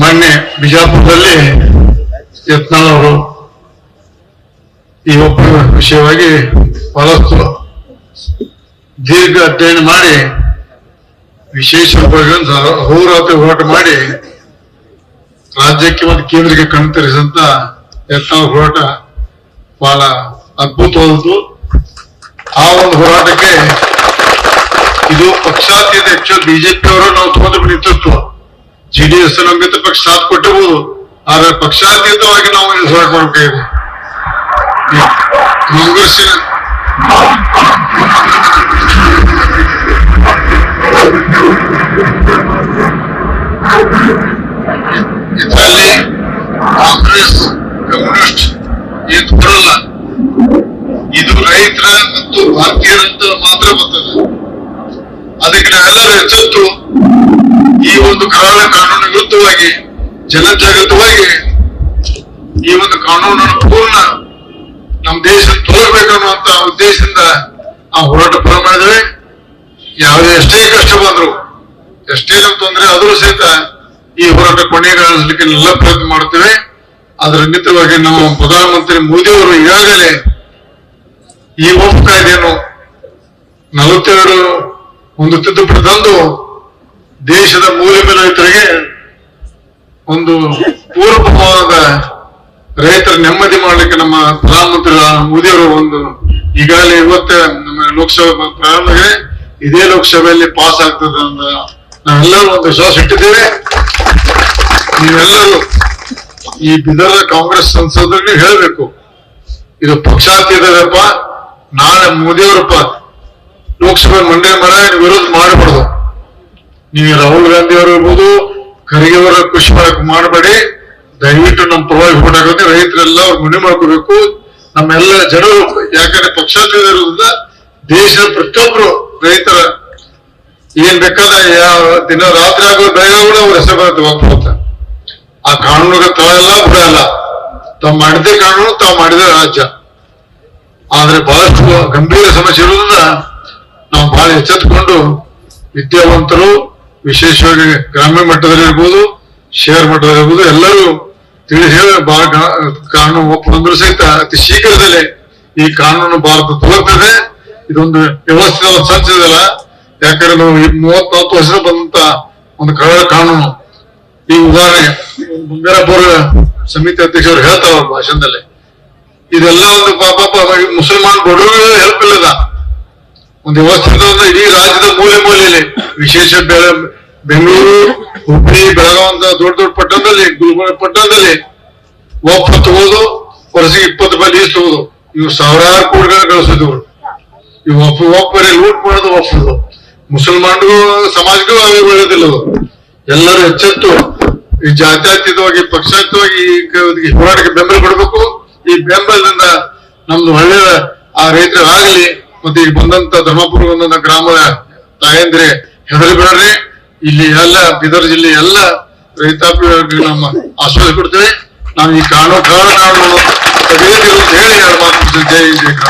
ಮೊನ್ನೆ ಬಿಜಾಪುರದಲ್ಲಿ ಯತ್ನಾಳ್ ಅವರು ಈ ಒಬ್ಬ ವಿಷಯವಾಗಿ ಬಹಳಷ್ಟು ದೀರ್ಘ ಅಧ್ಯಯನ ಮಾಡಿ ವಿಶೇಷ ರೂಪಗಳಿಂದ ಹೋರಾಟ ಮಾಡಿ ರಾಜ್ಯಕ್ಕೆ ಮತ್ತು ಕೇಂದ್ರಕ್ಕೆ ಕಣ್ತರಿಸಿದಂತ ಯತ್ನಾಳ್ ಹೋರಾಟ ಬಹಳ ಅದ್ಭುತವಾದದ್ದು. ಆ ಒಂದು ಹೋರಾಟಕ್ಕೆ ಇದು ಪಕ್ಷಾತೀತ ಹೆಚ್ಚು ಬಿಜೆಪಿ ಅವರು ನಾವು ತಗೊಂಡು ನೇತೃತ್ವ ಜೆಡಿಎಸ್ ನಮ್ಗಿಂತ ಪಕ್ಷ ಸಾಥ್ ಕೊಟ್ಟಿರ್ಬೋದು. ಆದ್ರೆ ಪಕ್ಷಾತೀತವಾಗಿ ನಾವು ಹೋರಾಟ ಮಾಡಬೇಕಾಗಿದೆ ಈ ಕಾಂಗ್ರೆಸ್ಸಿನ ಇದರಲ್ಲಿ ಕಾಂಗ್ರೆಸ್, ಕಮ್ಯುನಿಸ್ಟ್ ಏನು ಬರಲ್ಲ ಇದು ರೈತರ ಮತ್ತು ಭಾರತೀಯರಂತ ಮಾತ್ರ ಬರ್ತದೆ ಅದಕ್ಕೆ ನಾವೆಲ್ಲರೂ ಎಚ್ಚೆತ್ತು ಈ ಒಂದು ಕರಾಳ ಕಾನೂನು ವಿರುದ್ಧವಾಗಿ ಜನಜಾಗೃತವಾಗಿ ಈ ಒಂದು ಕಾನೂನನ್ನು ಪೂರ್ಣ ನಮ್ಮ ದೇಶ ತೋರ್ಬೇಕನ್ನುವಂತ ಉದ್ದೇಶದಿಂದ ಆ ಹೋರಾಟ ಪ್ರಾರಂಭ ಮಾಡಿದ್ದೇವೆ. ಯಾವುದೇ ಎಷ್ಟೇ ಕಷ್ಟ ಬಂದ್ರು, ಎಷ್ಟೇ ನಮ್ ತೊಂದರೆ ಆದ್ರೂ ಸಹಿತ ಈ ಹೋರಾಟ ಕೊನೆಗಾಣಿಸ್ಲಿಕ್ಕೆ ಎಲ್ಲ ಪ್ರಯತ್ನ ಮಾಡ್ತೇವೆ ಅದರ ನಿಮಿತ್ತವಾಗಿ ನಮ್ಮ ಪ್ರಧಾನಮಂತ್ರಿ ಮೋದಿ ಅವರು ಈಗಾಗಲೇ ಈ ಒಂದು ಕಾಯ್ದೆಯನ್ನು ನಲವತ್ತೆರಡು ಒಂದು ತಿದ್ದುಪಡಿ ತಂದು ದೇಶದ ಮೂಲೆ ರೈತರಿಗೆ ಒಂದು ಪೂರ್ವಭಾವದ ರೈತರ ನೆಮ್ಮದಿ ಮಾಡಲಿಕ್ಕೆ ನಮ್ಮ ಪ್ರಧಾನಮಂತ್ರಿ ಮೋದಿಯವರು ಒಂದು ಈಗಾಗಲೇ ಇವತ್ತೇ ನಮ್ಮ ಲೋಕಸಭೆ ಪ್ರಾರಂಭಗೆ ಇದೇ ಲೋಕಸಭೆಯಲ್ಲಿ ಪಾಸ್ ಆಗ್ತದೆ ಅಂತ ನಾವೆಲ್ಲರೂ ಒಂದು ವಿಶ್ವಾಸ ಇಟ್ಟಿದ್ದೇವೆ. ನೀವೆಲ್ಲರೂ ಈ ಬಿದರ ಕಾಂಗ್ರೆಸ್ ಸಂಸದರಿಗೆ ಹೇಳಬೇಕು, ಇದು ಪಕ್ಷಾತೀತದಪ್ಪ, ನಾಳೆ ಮೋದಿಯವರಪ್ಪ ಲೋಕಸಭೆ ವಿರೋಧ ಮಾಡಬಾರ್ದು ನೀವು ರಾಹುಲ್ ಗಾಂಧಿ ಅವರು ಇರ್ಬೋದು, ಖರ್ಗೆ ಅವರ ಖುಷಿ ಮಾಡಬೇಡಿ. ದಯವಿಟ್ಟು ನಮ್ಮ ಪರವಾಗಿ ಹಾಕೋದು ರೈತರೆಲ್ಲ ಅವ್ರ ಮನೆ ಮಾಡ್ಕೋಬೇಕು. ನಮ್ಮೆಲ್ಲ ಜನರು, ಯಾಕಂದ್ರೆ ಪಕ್ಷಾತೀತ ಇರೋದ್ರಿಂದ ದೇಶದ ಪ್ರತಿಯೊಬ್ಬರು ರೈತರ ಏನ್ ಬೇಕಾದ ಯಾವ ದಿನ ರಾತ್ರಿ ಆಗೋ ಬೆಳೆಗಳು ಅವ್ರ ಹೆಸರು ಹೋಗ್ಬಿಡುತ್ತೆ ಆ ಕಾನೂನಿಗೆ ತಗೊಳ್ಳಲ್ಲ ಬಿಡಲ್ಲ ತಾವು ಮಾಡಿದ್ದೇ ಕಾನೂನು, ತಾವು ಮಾಡಿದ ರಾಜ್ಯ. ಆದ್ರೆ ಬಹಳಷ್ಟು ಗಂಭೀರ ಸಮಸ್ಯೆ ಇರೋದ್ರಿಂದ ನಾವು ಬಹಳ ಎಚ್ಚೆತ್ಕೊಂಡು ವಿದ್ಯಾವಂತರು ವಿಶೇಷವಾಗಿ ಗ್ರಾಮೀಣ ಮಟ್ಟದಲ್ಲಿರ್ಬೋದು ಶೇರ್ ಮಟ್ಟದಲ್ಲಿರ್ಬೋದು ಎಲ್ಲರೂ ತಿಳಿ ಹೇಳಿ ಬಹಳ ಕಾನೂನು ಒಪ್ಪಂದ್ರು ಸಹಿತ ಅತಿ ಶೀಘ್ರದಲ್ಲೇ ಈ ಕಾನೂನು ಭಾರತ ತೊಲಗ್ತದೆ ಇದೊಂದು ವ್ಯವಸ್ಥೆ ಸಂಚಿದಲ್ಲ ಯಾಕಂದ್ರೆ ನಾವು ಈ ಮೂವತ್ನಾಲ್ಕು ವರ್ಷದ ಬಂದಂತ ಒಂದು ಕಳೆದ ಕಾನೂನು. ಈ ಉದಾಹರಣೆ ಬಂಗಾರಪುರ ಸಮಿತಿ ಅಧ್ಯಕ್ಷರು ಹೇಳ್ತಾರ ಭಾಷಣದಲ್ಲಿ? ಇದೆಲ್ಲ ಒಂದು ಪಾಪ ಮುಸಲ್ಮಾನ್ ಬಡವರಿಗೆ ಹೆಲ್ಪ್ ಇಲ್ಲದ. ಒಂದು ವ್ಯವಸ್ಥೆ ಒಂದು ಇಡೀ ರಾಜ್ಯದ ಮೂಲೆ ಮೂಲೆಯಲ್ಲಿ, ವಿಶೇಷ ಬೆಂಗಳೂರು ಹುಬ್ಬಳ್ಳಿ ಬೆಳಗಾವಂತ ದೊಡ್ಡ ದೊಡ್ಡ ಪಟ್ಟಣದಲ್ಲಿ, ಗುಲ್ಬರ್ಗ ಪಟ್ಟಣದಲ್ಲಿ ಒಪ್ಪು ತಗೋದು, ವರ್ಷಕ್ಕೆ ಇಪ್ಪತ್ತು ರೂಪಾಯಿ ಲೀಸ್ ತಗೋದು. ಇವು ಸಾವಿರಾರು ಕೋಟಿಗಳ ಗಳಿಸಿದ್ರು ಇವು ಒಪ್ಪ ಒಪ್ಪರೆ ಲೂಟ್ ಮಾಡೋದು ಒಪ್ಪದು ಮುಸಲ್ಮಾನ್ರಿಗೂ ಸಮಾಜಕ್ಕೂ ಅವೇ ಬೆಳೆಯೋದಿಲ್ಲ ಅದು. ಎಲ್ಲರೂ ಎಚ್ಚೆತ್ತು. ಈ ಜಾತ್ಯಾತೀತವಾಗಿ, ಪಕ್ಷಾತೀತವಾಗಿ ಈ ಹೋರಾಟಕ್ಕೆ ಬೆಂಬಲ ಕೊಡಬೇಕು. ಈ ಬೆಂಬಲದಿಂದ ನಮ್ದು ಒಳ್ಳೆಯ ಆ ರೈತರಾಗಲಿ ಮತ್ತೆ ಈಗ ಬಂದಂತ ಧರ್ಮಪುರ ಬಂದಂತ ಗ್ರಾಮದ ತಾಯಂದ್ರೆ, ಹೆದರಿ ಬಿಡ್ರಿ. ಇಲ್ಲಿ ಎಲ್ಲ ಬೀದರ್ ಜಿಲ್ಲೆ ಎಲ್ಲ ರೈತಾಪಿ ನಮ್ಮ ಆಶ್ವಾಸ ಕೊಡ್ತೇವೆ. ನಾವು ಈ ಕಾಣೋ ಕಾರಣ ಹೇಳಿ ಎರಡು ಮಾತು ಜೈ ಜೈ ಗ್ರಾಮ